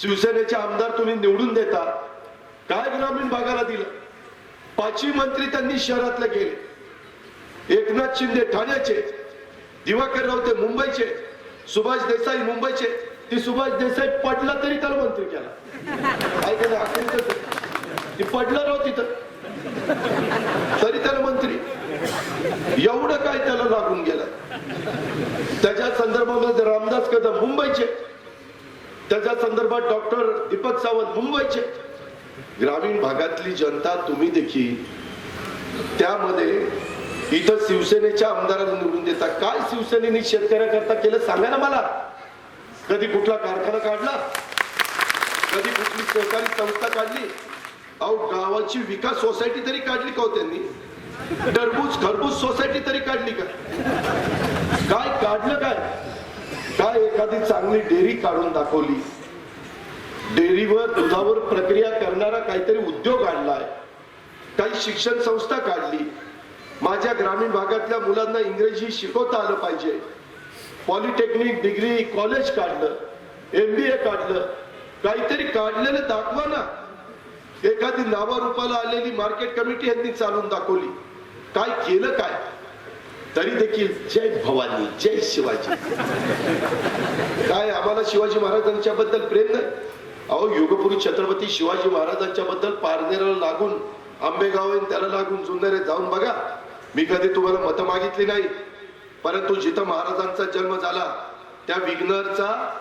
शिवसेनेचे आमदार तुम्ही निवडून देता. काय ग्रामीण भागाला दिलं? पाचवी मंत्री त्यांनी शहरातले केले. एकनाथ शिंदे ठाण्याचे दिवाकर रावते मुंबईचे सुभाष देसाई मुंबईचे ती सुभाष देसाई पडला तरी त्याला मंत्री केला. काय ती पडलं राव तिथं. तरी त्याला मंत्री. एवढं काय त्याला लागून गेलं? त्याच्या संदर्भामध्ये रामदास कदम मुंबईचे त्याच्या संदर्भात डॉक्टर दीपक सावंत मुंबईचे. ग्रामीण भागातली जनता तुम्ही देखील. त्यामध्ये इथं शिवसेनेच्या आमदाराला निवडून देता. काय शिवसेनेने शेतकऱ्याकरता केलं सांगा ना मला. कधी कुठला कारखाना काढला? कधी कुठली सहकारी संस्था काढली? अहो गावाची विकास सोसायटी तरी काढली का हो त्यांनी? टरबूज खरबूज सोसायटी तरी काढली का? काय काढलं काय? काय एखादी चांगली डेअरी काढून दाखवली? डेअरीवर दुधावर प्रक्रिया करणारा काहीतरी उद्योग आणलाय. काही शिक्षण संस्था काढली. माझ्या ग्रामीण भागातल्या मुलांना इंग्रजी शिकवता आलं पाहिजे. पॉलिटेक्निक डिग्री कॉलेज काढलं एमबीए काढलं. काहीतरी काढलेलं दाखवा ना. एखादी नावारूपाला आलेली मार्केट कमिटी यांनी चालून दाखवली. काय केलं काय? तरी देखील जय भवानी जय शिवाजी. काय आम्हाला शिवाजी महाराजांच्या बद्दल प्रेम नाही? अहो युगपुरी छत्रपती शिवाजी महाराजांच्या बद्दल पारनेराला लागून आंबेगाव आहे, त्याला लागून जुन्नरे जाऊन बघा. मी कधी तुम्हाला मतं मागितली नाही. परंतु जिथं महाराजांचा जन्म झाला त्या विघ्नरचा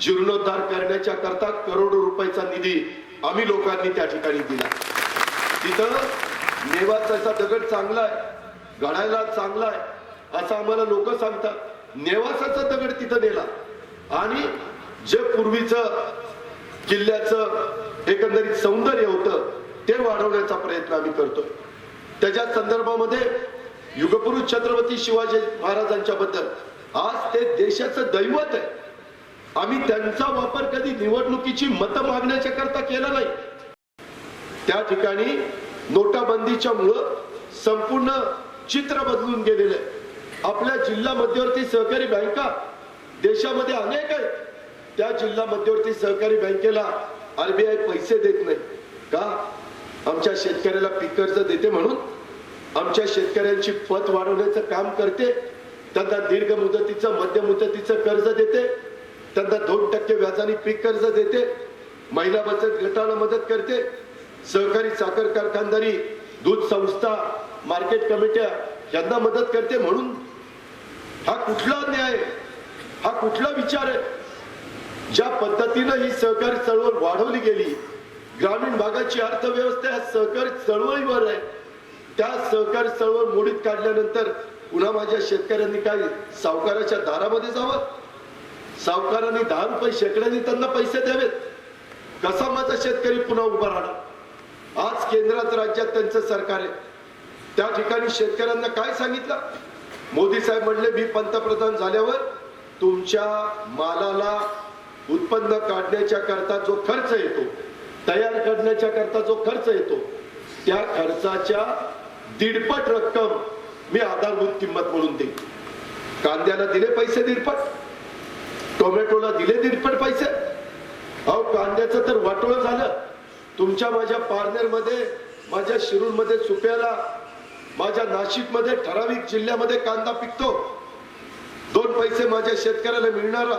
जीर्णोद्धार करण्याच्या करता करोडो रुपयाचा निधी आम्ही लोकांनी त्या ठिकाणी दिला. तिथं नेवाचा दगड चांगला आहे. घडायला चांगला आहे असं आम्हाला लोक सांगतात. नेवासाचा दगड तिथं नेला. आणि जे पूर्वीचं किल्ल्याचं एकंदरीत सौंदर्य होतं ते वाढवण्याचा प्रयत्न आम्ही करतो. त्याच्या संदर्भामध्ये युगपुरुष छत्रपती शिवाजी महाराजांच्या बद्दल आज ते देशाचं दैवत आहे. आम्ही त्यांचा वापर कधी निवडणुकीची मतं मागण्याच्या करता केला नाही. त्या ठिकाणी नोटाबंदीच्या मुळे संपूर्ण चित्र बदलून गेलेलं आहे. आपल्या जिल्हा मध्यवर्ती सहकारी बँका देशामध्ये अनेक आहेत. त्या जिल्हा मध्यवर्ती सहकारी बँकेला आरबीआय पैसे देत नाही. का? आमच्या शेतकऱ्याला पीक कर्ज देते म्हणून. आमच्या शेतकऱ्यांची पत वाढवण्याचं काम करते. त्यांना दीर्घ मुदतीचं मध्य मुदतीचं कर्ज देते. त्यांना दोन टक्के व्याजाने पीक कर्ज देते. महिला बचत गटाला मदत करते. सहकारी साखर कारखानदारी दूध संस्था मार्केट कमिट्या यांना मदत करते म्हणून हा कुठला न्याय हा कुठला विचार आहे? ज्या पद्धतीनं ही सहकारी चळवळ वाढवली गेली ग्रामीण भागाची अर्थव्यवस्था ह्या सहकारी चळवळीवर आहे. त्या सहकारी चळवळ मोडीत काढल्यानंतर पुन्हा माझ्या शेतकऱ्यांनी काय सावकाराच्या दारामध्ये जावं? सावकारांनी दहा रुपये शेकड्यांनी त्यांना पैसे द्यावेत. कसा माझा शेतकरी पुन्हा उभा राहणार? आज केंद्रात राज्यात त्यांचं सरकार आहे. त्या ठिकाणी शेतकऱ्यांना काय सांगितलं? मोदी साहेब म्हणले मी पंतप्रधान झाल्यावर तुमच्या मालाला उत्पन्न काढण्याच्या करता जो खर्च येतो तयार करण्याच्या करता जो खर्च येतो त्या खर्चाच्या दीडपट रक्कम मी आधारभूत किंमत म्हणून देईन. कांद्याला दिले पैसे दीडपट टोमॅटोला दिले दीडपट पैसे. अहो कांद्याचं तर वाटोळ झालं. तुमच्या माझ्या पार्लरमध्ये माझ्या शिरूरमध्ये सुप्याला माझ्या नाशिकमध्ये ठराविक जिल्ह्यामध्ये कांदा पिकतो. दोन पैसे माझ्या शेतकऱ्याला मिळणारा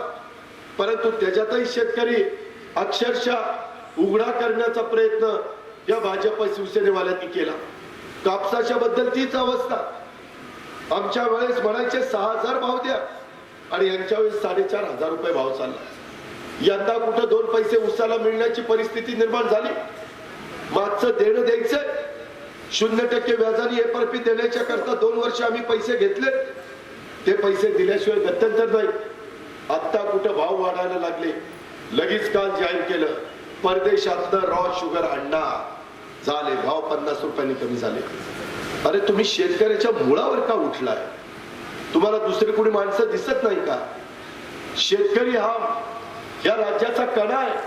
परंतु त्याच्यातही शेतकरी अक्षरशः उघडा करण्याचा प्रयत्न या भाजप शिवसेनेवाल्यांनी केला. कापसाच्या बद्दल तीच अवस्था. आमच्या वेळेस म्हणायचे सहा हजार भाव द्या आणि यांच्या वेळेस साडेचार हजार रुपये भाव चालला. यंदा कुठं दोन पैसे उसाला मिळण्याची परिस्थिती निर्माण झाली? मागचं देणं द्यायचं शून्य टक्के व्याजाने एफआरपी देण्याच्या करता दोन वर्ष आम्ही पैसे घेतले. ते पैसे दिल्याशिवाय गत्यंतर नाही. आत्ता कुठं भाव वाढायला लागले? लगेच काल जाहीर केलं परदेशातनं रॉ शुगर आणणार झाले भाव पन्नास रुपयांनी कमी झाले. अरे तुम्ही शेतकऱ्याच्या मुळावर का उठलाय? तुम्हाला दुसरी कोणी माणसं दिसत नाही का? शेतकरी हा या राज्याचा कणा आहे.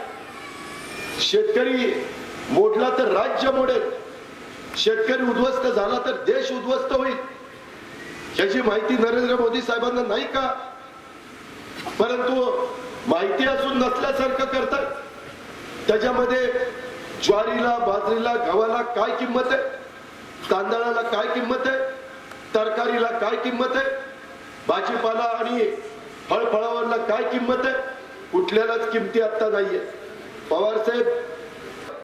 शेतकरी मोडला तर राज्य मोडेल. शेतकरी उद्ध्वस्त झाला तर देश उद्ध्वस्त होईल. याची माहिती नरेंद्र मोदी साहेबांना नाही का? परंतु माहिती असून नसल्यासारखं करतात. त्याच्यामध्ये ज्वारीला बाजरीला गव्हाला काय किंमत आहे? तांदळाला काय किंमत आहे? तरकारीला काय किंमत आहे? भाजीपाला आणि फळफळावरला काय किंमत आहे? कुठल्यालाच किमती आता नाहीये. पवार साहेब